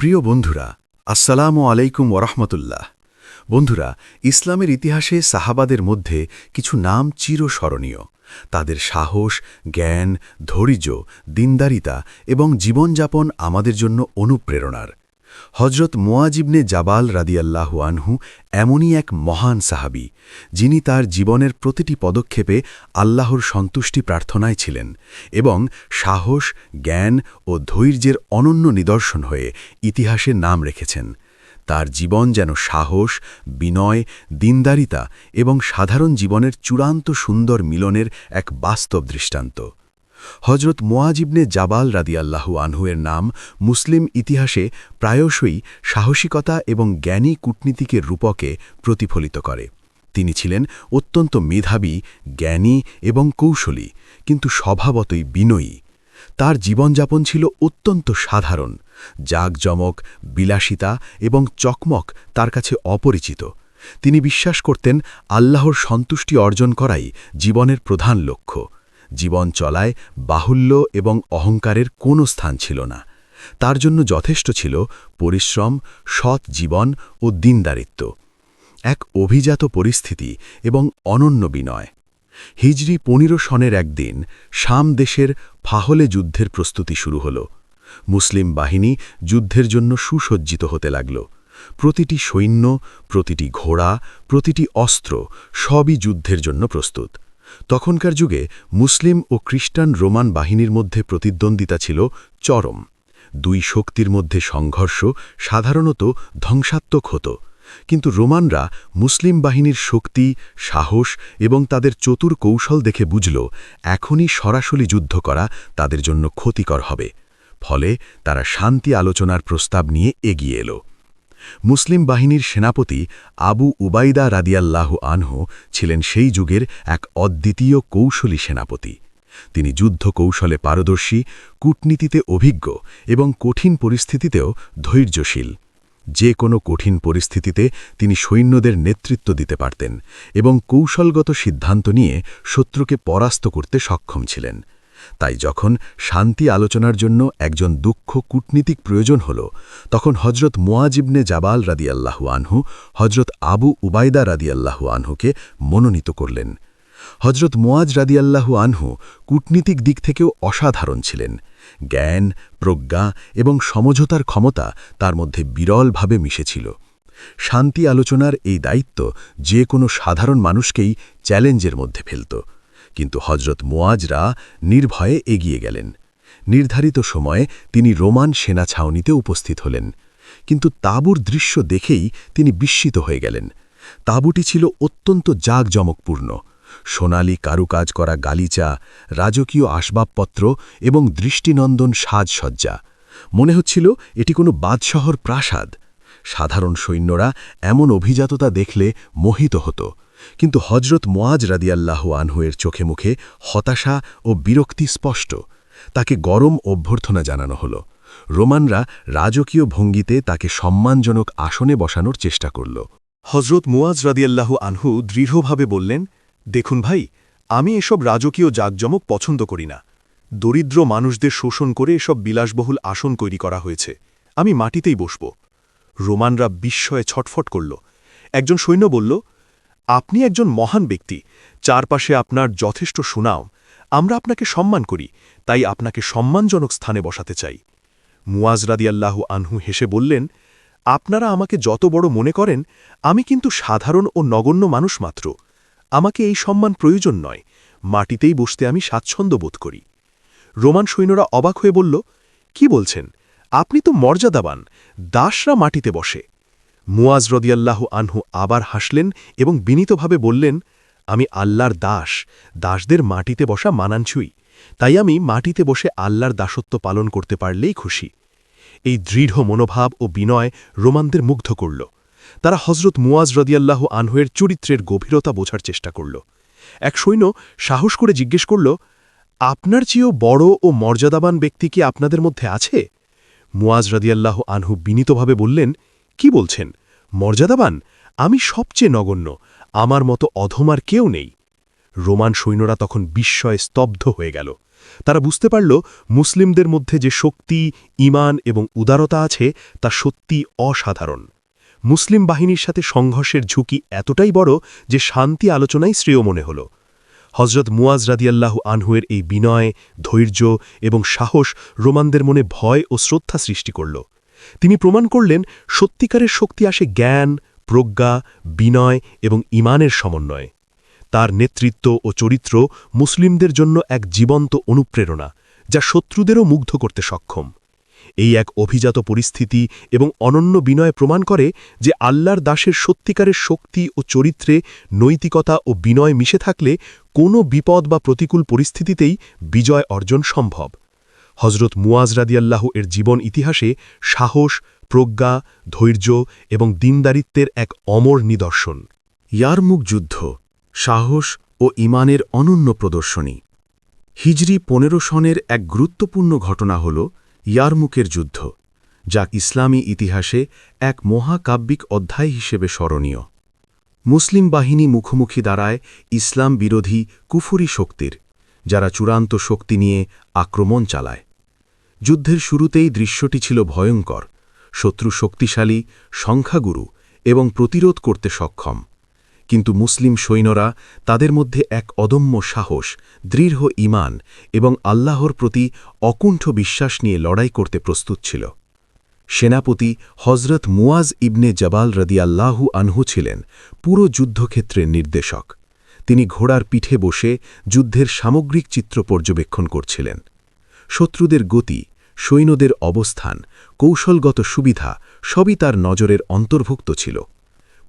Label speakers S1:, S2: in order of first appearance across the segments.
S1: প্রিয় বন্ধুরা, আসসালামু আলাইকুম ওরহমতুল্লাহ বন্ধুরা, ইসলামের ইতিহাসে সাহাবাদের মধ্যে কিছু নাম চিরস্মরণীয়। তাদের সাহস, জ্ঞান, ধৈর্য, দিনদারিতা এবং জীবনযাপন আমাদের জন্য অনুপ্রেরণার। হজরত মোয়াজিবনে জাবাল রাদিয়াল্লাহু আনহু এমনই এক মহান সাহাবি, যিনি তার জীবনের প্রতিটি পদক্ষেপে আল্লাহর সন্তুষ্টি প্রার্থনায় ছিলেন এবং সাহস, জ্ঞান ও ধৈর্যের অনন্য নিদর্শন হয়ে ইতিহাসে নাম রেখেছেন। তার জীবন যেন সাহস, বিনয়, দিনদারিতা এবং সাধারণ জীবনের চূড়ান্ত সুন্দর মিলনের এক বাস্তব দৃষ্টান্ত। হজরত মোয়াজিবনে জাবাল রাদিয়াল্লাহু আনহুয়ের নাম মুসলিম ইতিহাসে প্রায়শই সাহসিকতা এবং জ্ঞানী কূটনীতিকের রূপকে প্রতিফলিত করে। তিনি ছিলেন অত্যন্ত মেধাবী, জ্ঞানী এবং কৌশলী, কিন্তু স্বভাবতই বিনয়ী। তার জীবনযাপন ছিল অত্যন্ত সাধারণ। জাকজমক, বিলাসিতা এবং চকমক তার কাছে অপরিচিত। তিনি বিশ্বাস করতেন আল্লাহর সন্তুষ্টি অর্জন করাই জীবনের প্রধান লক্ষ্য। জীবন চলায় বাহুল্য এবং অহংকারের কোনো স্থান ছিল না। তার জন্য যথেষ্ট ছিল পরিশ্রম, সৎ জীবন ও দিনদারিত্ব। এক অভিজাত পরিস্থিতি এবং অনন্য বিনয়। হিজরি পনেরো সনের একদিন শাম দেশের ফাহলে যুদ্ধের প্রস্তুতি শুরু হল। মুসলিম বাহিনী যুদ্ধের জন্য সুসজ্জিত হতে লাগল। প্রতিটি সৈন্য, প্রতিটি ঘোড়া, প্রতিটি অস্ত্র সবই যুদ্ধের জন্য প্রস্তুত। তখনকার যুগে মুসলিম ও খ্রিস্টান রোমান বাহিনীর মধ্যে প্রতিদ্বন্দ্বিতা ছিল চরম। দুই শক্তির মধ্যে সংঘর্ষ সাধারণত ধ্বংসাত্মক হতো। কিন্তু রোমানরা মুসলিম বাহিনীর শক্তি, সাহস এবং তাদের চতুর কৌশল দেখে বুঝল, এখনই সরাসরি যুদ্ধ করা তাদের জন্য ক্ষতিকর হবে। ফলে তারা শান্তি আলোচনার প্রস্তাব নিয়ে এগিয়ে এলো। মুসলিম বাহিনীর সেনাপতি আবু উবাইদা রাদিয়াল্লাহ আনহু ছিলেন সেই যুগের এক অদ্বিতীয় কৌশলী সেনাপতি। তিনি যুদ্ধ কৌশলে পারদর্শী, কূটনীতিতে অভিজ্ঞ এবং কঠিন পরিস্থিতিতেও ধৈর্যশীল। যে কোনো কঠিন পরিস্থিতিতে তিনি সৈন্যদের নেতৃত্ব দিতে পারতেন এবং কৌশলগত সিদ্ধান্ত নিয়ে শত্রুকে পরাস্ত করতে সক্ষম ছিলেন। তাই যখন শান্তি আলোচনার জন্য একজন দুঃখ কূটনীতিক প্রয়োজন হল, তখন হজরত মোয়াজিবনে জাবাল রাদিয়াল্লাহু আনহু হজরত আবু উবায়দা রাদিয়াল্লাহু আনহুকে মনোনীত করলেন। হজরত মোয়াজ রাদিয়াল্লাহু আনহু কূটনীতিক দিক থেকেও অসাধারণ ছিলেন। জ্ঞান, প্রজ্ঞা এবং সমঝোতার ক্ষমতা তার মধ্যে বিরলভাবে মিশেছিল। শান্তি আলোচনার এই দায়িত্ব যে কোনো সাধারণ মানুষকেই চ্যালেঞ্জের মধ্যে ফেলত। কিন্তু হজরত মোয়াজরা নির্ভয়ে এগিয়ে গেলেন। নির্ধারিত সময়ে তিনি রোমান সেনা ছাউনিতে উপস্থিত হলেন। কিন্তু তাঁবুর দৃশ্য দেখেই তিনি বিস্মিত হয়ে গেলেন। তাঁবুটি ছিল অত্যন্ত জাঁকজমকপূর্ণ। সোনালি কারুকাজ করা গালিচা, রাজকীয় আসবাবপত্র এবং দৃষ্টিনন্দন সাজসজ্জা। মনে হচ্ছিল এটি কোনো বাদশহর প্রাসাদ। সাধারণ সৈন্যরা এমন অভিজাততা দেখলে মোহিত হতো। কিন্তু হজরত মোয়াজ রাদিয়াল্লাহু আনহুয়ের চোখে মুখে হতাশা ও বিরক্তি স্পষ্ট। তাকে গরম অভ্যর্থনা জানানো হল। রোমানরা রাজকীয় ভঙ্গিতে তাকে সম্মানজনক আসনে বসানোর চেষ্টা করল।
S2: হজরত মুয়াজ রাদিয়াল্লাহু আনহু দৃঢ়ভাবে বললেন, দেখুন ভাই, আমি এসব রাজকীয় জাকজমক পছন্দ করি না। দরিদ্র মানুষদের শোষণ করে এসব বিলাসবহুল আসন তৈরি করা হয়েছে। আমি মাটিতেই বসব। রোমানরা বিস্ময়ে ছটফট করল। একজন সৈন্য বলল আপনি একজন মহান ব্যক্তি। চারপাশে আপনার যথেষ্ট সুনাম। আমরা আপনাকে সম্মান করি, তাই আপনাকে সম্মানজনক স্থানে বসাতে চাই। মুয়াজ রাদিয়াল্লাহু আনহু হেসে বললেন, আপনারা আমাকে যত বড় মনে করেন, আমি কিন্তু সাধারণ ও নগণ্য মানুষ মাত্র। আমাকে এই সম্মান প্রয়োজন নয়, মাটিতেই বসতে আমি স্বাচ্ছন্দ্য বোধ করি। রোমান সৈন্যরা অবাক হয়ে বলল, কি বলছেন? আপনি তো মর্যাদাবান, দাসরা মাটিতে বসে। মুয়াজ রদিয়াল্লাহ আনহু আবার হাসলেন এবং বিনীতভাবে বললেন, আমি আল্লাহর দাস, দাসদের মাটিতে বসা মানানছুই তাই আমি মাটিতে বসে আল্লাহর দাসত্ব পালন করতে পারলেই খুশি। এই দৃঢ় মনোভাব ও বিনয় রোমানদের মুগ্ধ করল। তারা হজরত মুয়াজ রদিয়াল্লাহ আনহুয়ের চরিত্রের গভীরতা বোঝার চেষ্টা করল। এক সৈন্য সাহস করে জিজ্ঞেস করল, আপনার চেয়েও বড় ও মর্যাদাবান ব্যক্তি কি আপনাদের মধ্যে আছে? মুয়াজ রদিয়াল্লাহ আনহু বিনীতভাবে বললেন, কি বলছেন? মর্যাদাবান? আমি সবচেয়ে নগণ্য। আমার মতো অধমার কেউ নেই। রোমান সৈন্যরা তখন বিস্ময়ে স্তব্ধ হয়ে গেল। তারা বুঝতে পারল, মুসলিমদের মধ্যে যে শক্তি ইমান এবং উদারতা আছে, তা সত্যি অসাধারণ। মুসলিম বাহিনীর সাথে সংঘর্ষের ঝুঁকি এতটাই বড় যে শান্তি আলোচনাই শ্রেয় মনে হল। হজরত মুয়াজ রাদিয়াল্লাহু আনহুয়ের এই বিনয়, ধৈর্য এবং সাহস রোমানদের মনে ভয় ও শ্রদ্ধা সৃষ্টি করল। তিনি প্রমাণ করলেন সত্যিকারের শক্তি আসে জ্ঞান, প্রজ্ঞা, বিনয় এবং ইমানের সমন্বয়ে। তার নেতৃত্ব ও চরিত্র মুসলিমদের জন্য এক জীবন্ত অনুপ্রেরণা, যা শত্রুদেরও মুগ্ধ করতে সক্ষম। এই এক অভিজাত পরিস্থিতি এবং অনন্য বিনয় প্রমাণ করে যে আল্লাহর দাসের সত্যিকারের শক্তি ও চরিত্রে নৈতিকতা ও বিনয় মিশে থাকলে কোনো বিপদ বা প্রতিকূল পরিস্থিতিতেই বিজয় অর্জন সম্ভব। হজরত মুয়াজ রাদিয়াল্লাহু এর জীবন ইতিহাসে সাহস, প্রজ্ঞা, ধৈর্য এবং দিনদারিত্বের এক অমর নিদর্শন।
S1: ইয়ারমুক যুদ্ধ, সাহস ও ইমানের অনন্য প্রদর্শনী। হিজরি পনেরো সনের এক গুরুত্বপূর্ণ ঘটনা হল ইয়ারমুকের যুদ্ধ, যা ইসলামী ইতিহাসে এক মহাকাব্যিক অধ্যায় হিসেবে স্মরণীয়। মুসলিম বাহিনী মুখোমুখি দাঁড়ায় ইসলাম বিরোধী কুফুরি শক্তির, যারা চূড়ান্ত শক্তি নিয়ে আক্রমণ চালায়। যুদ্ধের শুরুতেই দৃশ্যটি ছিল ভয়ঙ্কর। শত্রু শক্তিশালী, সংখ্যাগুরু এবং প্রতিরোধ করতে সক্ষম। কিন্তু মুসলিম সৈন্যরা তাদের মধ্যে এক অদম্য সাহস, দৃঢ় ইমান এবং আল্লাহর প্রতি অকুণ্ঠ বিশ্বাস নিয়ে লড়াই করতে প্রস্তুত ছিল। সেনাপতি হজরত মুয়াজ ইবনে জবাল রদিয়াল্লাহু আনহু ছিলেন পুরো যুদ্ধক্ষেত্রের নির্দেশক। তিনি ঘোড়ার পিঠে বসে যুদ্ধের সামগ্রিক চিত্র পর্যবেক্ষণ করছিলেন। শত্রুদের গতি সৈন্যদের অবস্থান, কৌশলগত সুবিধা সবই তার নজরের অন্তর্ভুক্ত ছিল।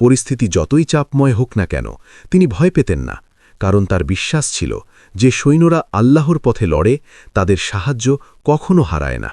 S1: পরিস্থিতি যতই চাপময় হোক না কেন, তিনি ভয় পেতেন না, কারণ তার বিশ্বাস ছিল যে সৈন্যরা আল্লাহর পথে লড়ে, তাদের সাহায্য কখনো হারায় না।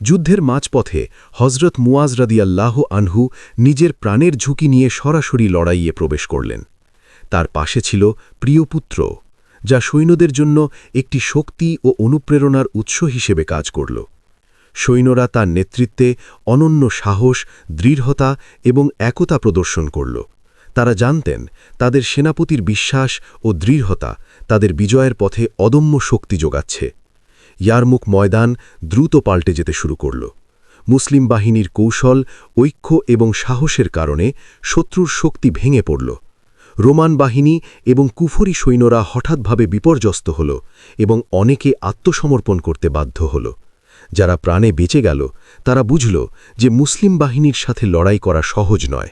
S1: যুদ্ধের মাঝপথে হজরত মুয়াজ রাদিয়াল্লাহ আনহু নিজের প্রাণের ঝুঁকি নিয়ে সরাসরি লড়াইয়ে প্রবেশ করলেন। তার পাশে ছিল প্রিয়পুত্র যা সৈন্যদের জন্য একটি শক্তি ও অনুপ্রেরণার উৎস হিসেবে কাজ করল। সৈন্যরা তার নেতৃত্বে অনন্য সাহস, দৃঢ়তা এবং একতা প্রদর্শন করল। তারা জানতেন, তাদের সেনাপতির বিশ্বাস ও দৃঢ়তা তাদের বিজয়ের পথে অদম্য শক্তি যোগাচ্ছে। ইয়ারমুক ময়দান দ্রুত পাল্টে যেতে শুরু করল। মুসলিম বাহিনীর কৌশল, ঐক্য এবং সাহসের কারণে শত্রুর শক্তি ভেঙে পড়ল। রোমান বাহিনী এবং কুফরি সৈন্যরা হঠাৎভাবে বিপর্যস্ত হল এবং অনেকে আত্মসমর্পণ করতে বাধ্য হল। যারা প্রাণে বেঁচে গেল, তারা বুঝল যে মুসলিম বাহিনীর সাথে লড়াই করা সহজ নয়।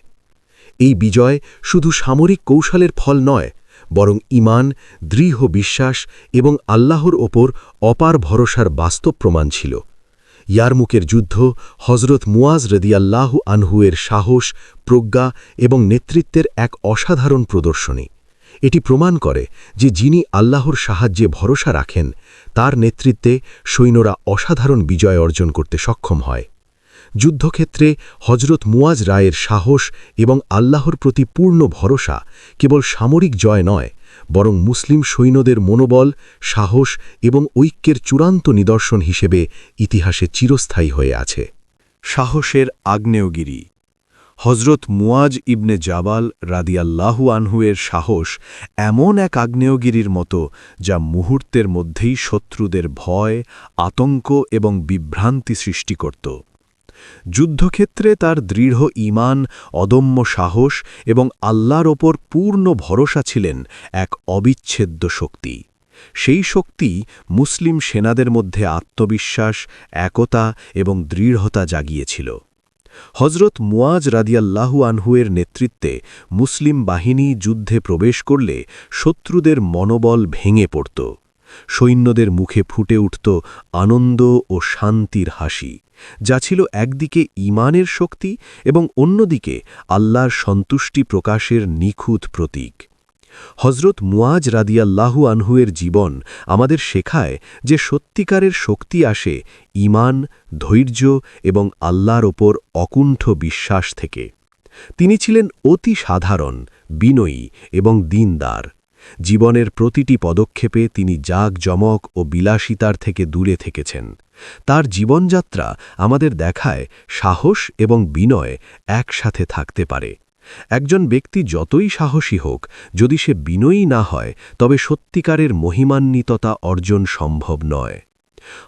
S1: এই বিজয় শুধু সামরিক কৌশলের ফল নয়, বরং ইমান দৃঢ় বিশ্বাস এবং আল্লাহর ওপর অপার ভরসার বাস্তব প্রমাণ ছিল। ইয়ারমুকের যুদ্ধ হজরত মুয়াজ রদিয়াল্লাহু আনহুয়ের সাহস, প্রজ্ঞা এবং নেতৃত্বের এক অসাধারণ প্রদর্শনী। এটি প্রমাণ করে যে যিনি আল্লাহর সাহায্যে ভরসা রাখেন, তার নেতৃত্বে সৈন্যরা অসাধারণ বিজয় অর্জন করতে সক্ষম হয়। যুদ্ধক্ষেত্রে হজরত মুয়াজ রায়ের সাহস এবং আল্লাহর প্রতি পূর্ণ ভরসা কেবল সামরিক জয় নয়, বরং মুসলিম সৈন্যদের মনোবল, সাহস এবং ঐক্যের চূড়ান্ত নিদর্শন হিসেবে ইতিহাসে চিরস্থায়ী হয়ে আছে।
S2: সাহসের আগ্নেয়গিরি হজরত মুয়াজ ইবনে জাবাল রাদিয়াল্লাহু আনহুয়ের সাহস এমন এক আগ্নেয়গিরির মতো যা মুহূর্তের মধ্যেই শত্রুদের ভয়, আতঙ্ক এবং বিভ্রান্তি সৃষ্টি করত। যুদ্ধক্ষেত্রে তার দৃঢ় ইমান অদম্য সাহস এবং আল্লাহর ওপর পূর্ণ ভরসা ছিলেন এক অবিচ্ছেদ্য শক্তি। সেই শক্তি মুসলিম সেনাদের মধ্যে আত্মবিশ্বাস, একতা এবং দৃঢ়তা জাগিয়েছিল। হজরত মুয়াজ রাদিয়াল্লাহু আনহুয়ের নেতৃত্বে মুসলিম বাহিনী যুদ্ধে প্রবেশ করলে শত্রুদের মনোবল ভেঙে পড়ত। সৈন্যদের মুখে ফুটে উঠত আনন্দ ও শান্তির হাসি, যা ছিল একদিকে ইমানের শক্তি এবং অন্যদিকে আল্লাহর সন্তুষ্টি প্রকাশের নিখুঁত প্রতীক। হজরত মুয়াজ রাদিয়াল্লাহু আনহুয়ের জীবন আমাদের শেখায় যে সত্যিকারের শক্তি আসে ইমান ধৈর্য এবং আল্লাহর ওপর অকুণ্ঠ বিশ্বাস থেকে। তিনি ছিলেন অতি সাধারণ, বিনয়ী এবং দিনদার। জীবনের প্রতিটি পদক্ষেপে তিনি জাঁকজমক ও বিলাসিতার থেকে দূরে থেকেছেন। তার জীবনযাত্রা আমাদের দেখায় সাহস এবং বিনয় একসাথে থাকতে পারে।
S3: একজন ব্যক্তি যতই সাহসী হোক, যদি সে বিনয়ী না হয়, তবে সত্যিকারের মহিমান্বিততা অর্জন সম্ভব নয়।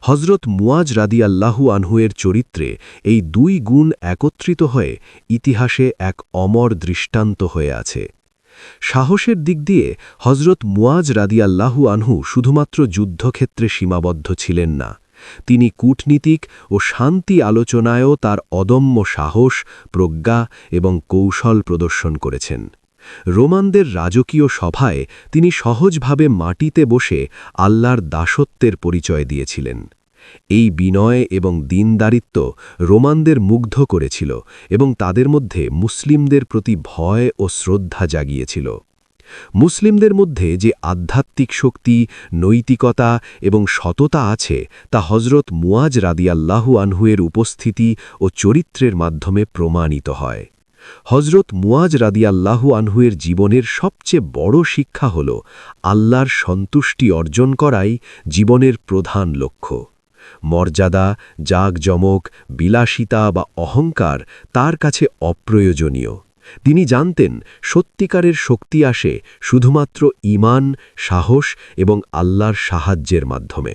S3: হজরত মুয়াজ রাদিয়াল্লাহু আনহুয়ের চরিত্রে এই দুই গুণ একত্রিত হয়ে ইতিহাসে এক অমর দৃষ্টান্ত হয়ে আছে। সাহসের দিক দিয়ে হজরত মুয়াজ রাদিয়াল্লাহু আনহু শুধুমাত্র যুদ্ধক্ষেত্রে সীমাবদ্ধ ছিলেন না তিনি কূটনীতিক ও শান্তি আলোচনায়ও তার অদম্য সাহস, প্রজ্ঞা এবং কৌশল প্রদর্শন করেছেন। রোমানদের রাজকীয় সভায় তিনি সহজভাবে মাটিতে বসে আল্লাহর দাসত্বের পরিচয় দিয়েছিলেন। এই বিনয় এবং দিনদারিত্ব রোমানদের মুগ্ধ করেছিল এবং তাদের মধ্যে মুসলিমদের প্রতি ভয় ও শ্রদ্ধা জাগিয়েছিল। মুসলিমদের মধ্যে যে আধ্যাত্মিক শক্তি, নৈতিকতা এবং সততা আছে, তা হজরত মুয়াজ রাদিয়াল্লাহু আনহুয়ের উপস্থিতি ও চরিত্রের মাধ্যমে প্রমাণিত হয়। হজরত মুয়াজ রাদিয়াল্লাহু আনহুয়ের জীবনের সবচেয়ে বড় শিক্ষা হল আল্লাহর সন্তুষ্টি অর্জন করাই জীবনের প্রধান লক্ষ্য। মর্যাদা জাগজমক বিলাসিতা বা অহংকার তার কাছে অপ্রয়োজনীয়। তিনি জানতেন সত্যিকারের শক্তি আসে শুধুমাত্র ইমান সাহস এবং আল্লাহর সাহায্যের মাধ্যমে।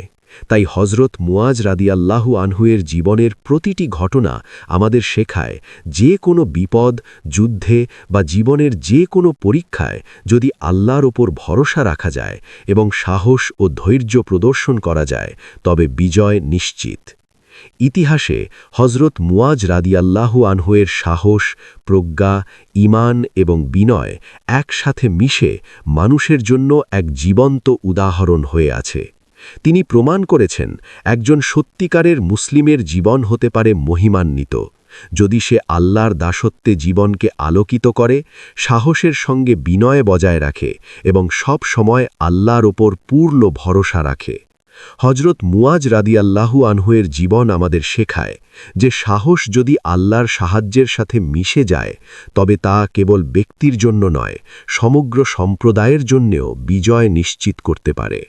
S3: তাই হজরত মুয়াজ রাদিয়াল্লাহু আনহুয়ের জীবনের প্রতিটি ঘটনা আমাদের শেখায় যে কোনো বিপদ, যুদ্ধে বা জীবনের যে কোনো পরীক্ষায় যদি আল্লাহর ওপর ভরসা রাখা যায় এবং সাহস ও ধৈর্য প্রদর্শন করা যায়, তবে বিজয় নিশ্চিত। ইতিহাসে হজরত মুয়াজ রাদিয়াল্লাহু আনহুয়ের সাহস, প্রজ্ঞা ইমান এবং বিনয় একসাথে মিশে মানুষের জন্য এক জীবন্ত উদাহরণ হয়ে আছে। তিনি প্রমাণ করেছেন একজন সত্যিকারের মুসলিমের জীবন হতে পারে মহিমান্বিত। যদি সে আল্লাহর দাসত্বে জীবনকে আলোকিত করে, সাহসের সঙ্গে বিনয় বজায় রাখে এবং সব সময় আল্লাহর ওপর পূর্ণ ভরসা রাখে। হজরত মুয়াজ রাদিয়াল্লাহু আনহুয়ের জীবন আমাদের শেখায় যে সাহস যদি আল্লাহর সাহায্যের সাথে মিশে যায়, তবে তা কেবল ব্যক্তির জন্য নয়, সমগ্র সম্প্রদায়ের জন্যেও বিজয় নিশ্চিত করতে পারে।